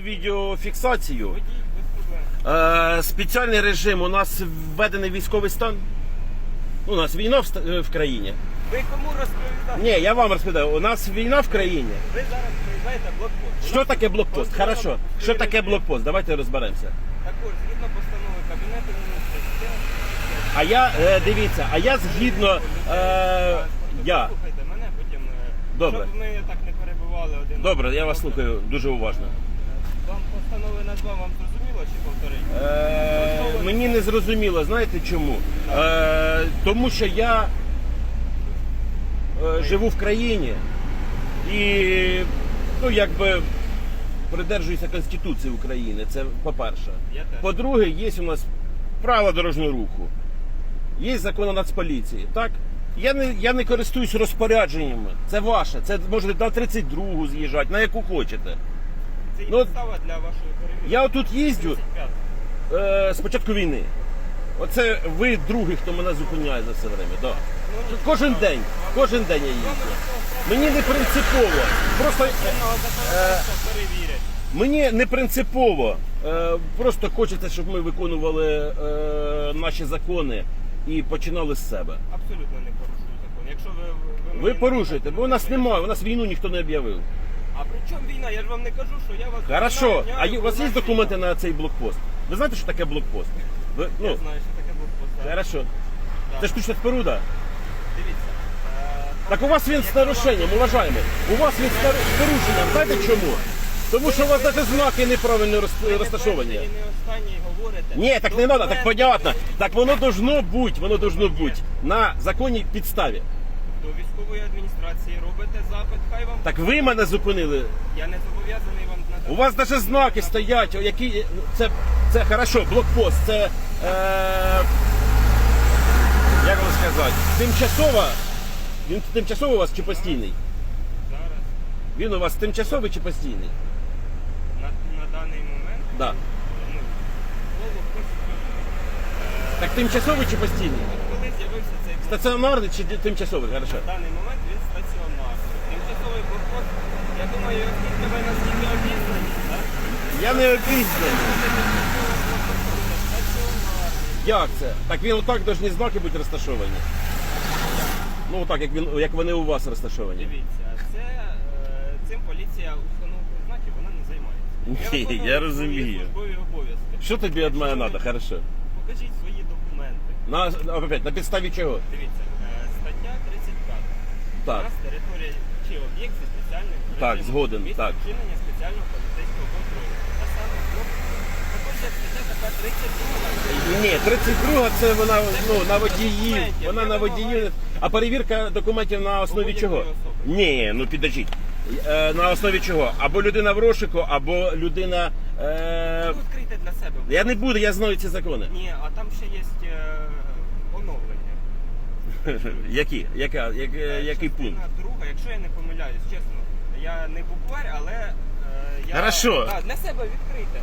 Відеофіксацію. Е, спеціальний режим. У нас введений військовий стан. У нас війна в, е, в країні. Ви кому розповідаєте? Ні, я вам розповідаю, у нас війна в країні. Ви зараз приїжджаєте блокпост. Що таке блокпост? Хорошо. Що таке блокпост? Давайте розберемося. Також, згідно постанови Кабінету міністрів, А я е, дивіться, а я згідно. Е, я. Слухайте мене, потім... е, Добре. Щоб ми так не перебивали один Добре, я вас слухаю дуже уважно. Вам постанови назвав, вам зрозуміло чи повторить? Е, мені не зрозуміло, знаєте чому? Е, тому що я е, живу в країні і ну, якби придержуюся Конституції України. Це по-перше. Я теж. По-друге, є у нас правила дорожнього руху, є закон о нацполіції. Так? Я не, я не користуюсь розпорядженнями. Це ваше. Це можете на 32-гу з'їжджати, на яку хочете. Це Ну, от підстава для вашої перевірки. Я отут їздю 35. е, з початку війни. Оце ви другий, хто мене зупиняє за все время. Да. Ну, Кожен день, кожен день я їздю. Мені не принципово. Просто е, чинного законодавства перевірять. мені не принципово. Е, просто хочеться, щоб ми виконували е, наші закони і починали з себе. Абсолютно не порушую закон. Якщо ви... Ви, Ви порушуєте, бо у нас немає, у нас війну ніхто не об'явив. А при чому війна? Я ж вам не кажу, що я вас... Хорошо, а є- у вас є документи на цей блокпост? Ви знаєте, що таке блокпост? Ви, Я ну, знаю, що таке блокпост. хорошо. Це штучна споруда. Дивіться. е, Так у вас він з нарушенням, уважаємо. У вас він з нар- з порушенням. Знаєте чому? Тому що у вас навіть знаки неправильно роз- ви не розташовані. перший і не останній говорите. Ні, так не треба, так Документи понятно. Так воно должно бути, воно должно бути на законній підставі. До військової адміністрації робите запит, хай вам... Так ви мене зупинили. Я не зобов'язаний вам надати. У вас навіть знаки стоять, які це, це хорошо, блокпост, це е, як вам сказати, тимчасова. Він тимчасово у вас чи постійний? Зараз, Він у вас тимчасовий чи постійний? на, на даний момент, Да. ну, блокпост, Так тимчасовий чи постійний? от коли з'явився цей блокпост, Стаціонарний чи тимчасовий? Хорошо. на даний момент він стаціонарний. Тимчасовий блокпост, я думаю, оскільки ви наскільки обізнані, так? Я не обізнаний. Як це? Так він отак повинні знаки бути розташовані. Ну отак, як він як вони у вас розташовані. Дивіться, це, е, цим поліція установкою знаків вона не займається. Ні, я розумію. службові обов'язки. Що тобі від мене треба? Хорошо. Покажіть свої документи. На, опять, на підставі чого? Дивіться, е, стаття 35. У Так. нас територія чи об'єкт зі спеціальним Так, режимом, згоден, місце так. вчинення спеціального поліцейського контролю. А саме, ну, також є стаття така 32. Ні, 32 це вона ну, на водіїв. Вона на водіїв. А перевірка документів на основі чого? Ні, ну підождіть. Е, На основі чого? Або людина в розшуку, або людина. Е... Відкрийте для себе. Я не буду, я знаю ці закони. Ні, а там ще є е, оновлення. Які? Яка, як, е, який Частина пункт? Друга, якщо я не помиляюсь, чесно. Я не букварь, але е, я Хорошо. Да, для себе відкрийте.